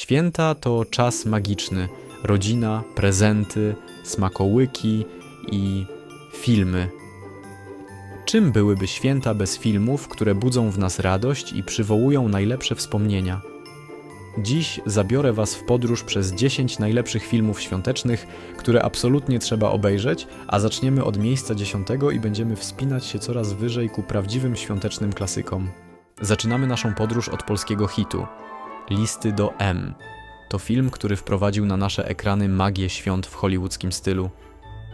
Święta to czas magiczny. Rodzina, prezenty, smakołyki i filmy. Czym byłyby święta bez filmów, które budzą w nas radość i przywołują najlepsze wspomnienia? Dziś zabiorę Was w podróż przez 10 najlepszych filmów świątecznych, które absolutnie trzeba obejrzeć, a zaczniemy od miejsca 10 i będziemy wspinać się coraz wyżej ku prawdziwym świątecznym klasykom. Zaczynamy naszą podróż od polskiego hitu Listy do M. To film, który wprowadził na nasze ekrany magię świąt w hollywoodzkim stylu.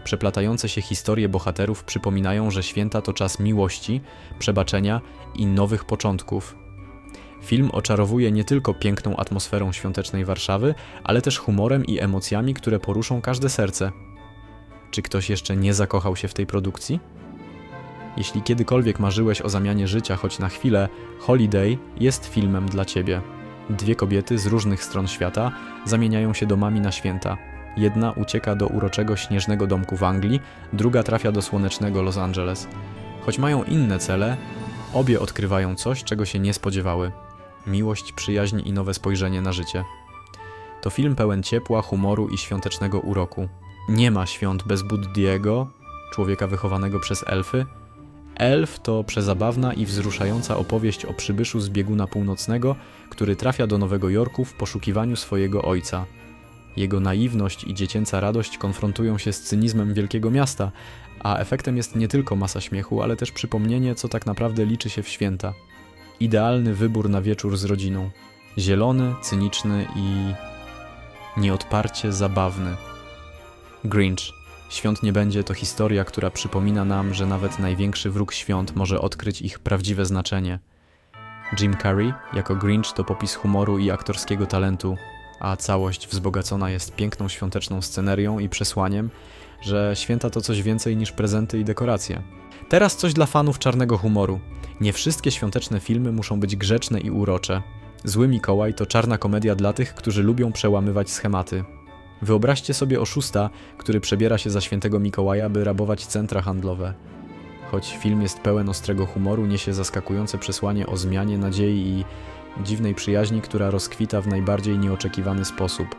Przeplatające się historie bohaterów przypominają, że święta to czas miłości, przebaczenia i nowych początków. Film oczarowuje nie tylko piękną atmosferą świątecznej Warszawy, ale też humorem i emocjami, które poruszą każde serce. Czy ktoś jeszcze nie zakochał się w tej produkcji? Jeśli kiedykolwiek marzyłeś o zamianie życia choć na chwilę, Holiday jest filmem dla ciebie. Dwie kobiety z różnych stron świata zamieniają się domami na święta. Jedna ucieka do uroczego śnieżnego domku w Anglii, druga trafia do słonecznego Los Angeles. Choć mają inne cele, obie odkrywają coś, czego się nie spodziewały. Miłość, przyjaźń i nowe spojrzenie na życie. To film pełen ciepła, humoru i świątecznego uroku. Nie ma świąt bez Buddiego, człowieka wychowanego przez elfy. Elf to przezabawna i wzruszająca opowieść o przybyszu z bieguna północnego, który trafia do Nowego Jorku w poszukiwaniu swojego ojca. Jego naiwność i dziecięca radość konfrontują się z cynizmem wielkiego miasta, a efektem jest nie tylko masa śmiechu, ale też przypomnienie, co tak naprawdę liczy się w święta. Idealny wybór na wieczór z rodziną. Zielony, cyniczny i nieodparcie zabawny. Grinch. Świąt nie będzie to historia, która przypomina nam, że nawet największy wróg świąt może odkryć ich prawdziwe znaczenie. Jim Carrey jako Grinch to popis humoru i aktorskiego talentu, a całość wzbogacona jest piękną świąteczną scenerią i przesłaniem, że święta to coś więcej niż prezenty i dekoracje. Teraz coś dla fanów czarnego humoru. Nie wszystkie świąteczne filmy muszą być grzeczne i urocze. Zły Mikołaj to czarna komedia dla tych, którzy lubią przełamywać schematy. Wyobraźcie sobie oszusta, który przebiera się za świętego Mikołaja, by rabować centra handlowe. Choć film jest pełen ostrego humoru, niesie zaskakujące przesłanie o zmianie, nadziei i dziwnej przyjaźni, która rozkwita w najbardziej nieoczekiwany sposób.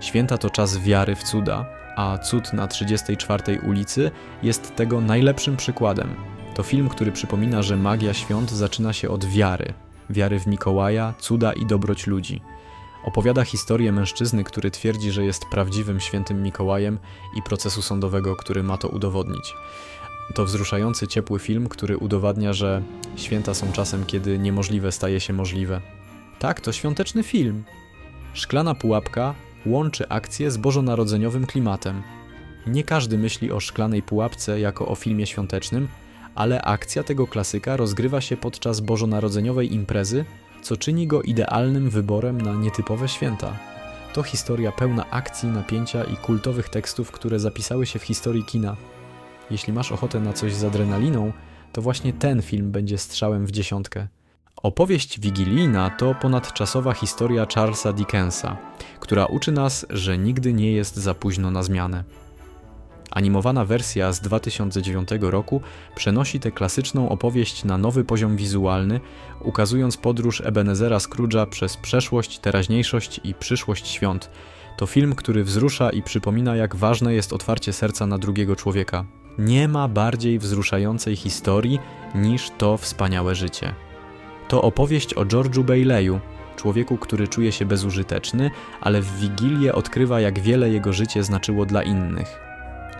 Święta to czas wiary w cuda, a Cud na 34 ulicy jest tego najlepszym przykładem. To film, który przypomina, że magia świąt zaczyna się od wiary. Wiary w Mikołaja, cuda i dobroć ludzi. Opowiada historię mężczyzny, który twierdzi, że jest prawdziwym świętym Mikołajem i procesu sądowego, który ma to udowodnić. To wzruszający, ciepły film, który udowadnia, że święta są czasem, kiedy niemożliwe staje się możliwe. Tak, to świąteczny film. Szklana pułapka łączy akcję z bożonarodzeniowym klimatem. Nie każdy myśli o szklanej pułapce jako o filmie świątecznym, ale akcja tego klasyka rozgrywa się podczas bożonarodzeniowej imprezy, co czyni go idealnym wyborem na nietypowe święta. To historia pełna akcji, napięcia i kultowych tekstów, które zapisały się w historii kina. Jeśli masz ochotę na coś z adrenaliną, to właśnie ten film będzie strzałem w dziesiątkę. Opowieść wigilijna to ponadczasowa historia Charlesa Dickensa, która uczy nas, że nigdy nie jest za późno na zmianę. Animowana wersja z 2009 roku przenosi tę klasyczną opowieść na nowy poziom wizualny, ukazując podróż Ebenezera Scrooge'a przez przeszłość, teraźniejszość i przyszłość świąt. To film, który wzrusza i przypomina, jak ważne jest otwarcie serca na drugiego człowieka. Nie ma bardziej wzruszającej historii niż to wspaniałe życie. To opowieść o George'u Bailey'u, człowieku, który czuje się bezużyteczny, ale w Wigilię odkrywa, jak wiele jego życie znaczyło dla innych.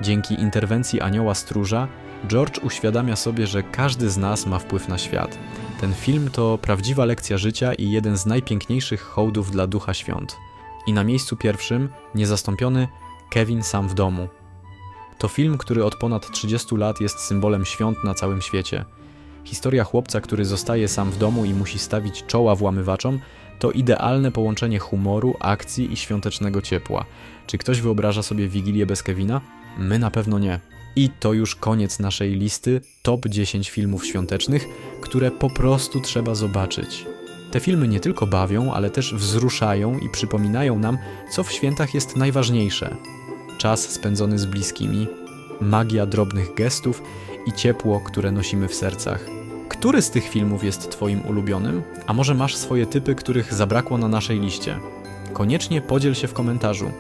Dzięki interwencji anioła stróża, George uświadamia sobie, że każdy z nas ma wpływ na świat. Ten film to prawdziwa lekcja życia i jeden z najpiękniejszych hołdów dla ducha świąt. I na miejscu pierwszym, niezastąpiony, Kevin sam w domu. To film, który od ponad 30 lat jest symbolem świąt na całym świecie. Historia chłopca, który zostaje sam w domu i musi stawić czoła włamywaczom, to idealne połączenie humoru, akcji i świątecznego ciepła. Czy ktoś wyobraża sobie Wigilię bez Kevina? My na pewno nie. I to już koniec naszej listy top 10 filmów świątecznych, które po prostu trzeba zobaczyć. Te filmy nie tylko bawią, ale też wzruszają i przypominają nam, co w świętach jest najważniejsze. Czas spędzony z bliskimi, magia drobnych gestów i ciepło, które nosimy w sercach. Który z tych filmów jest Twoim ulubionym? A może masz swoje typy, których zabrakło na naszej liście? Koniecznie podziel się w komentarzu.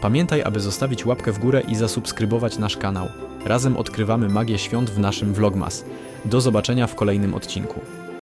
Pamiętaj, aby zostawić łapkę w górę i zasubskrybować nasz kanał. Razem odkrywamy magię świąt w naszym Vlogmas. Do zobaczenia w kolejnym odcinku.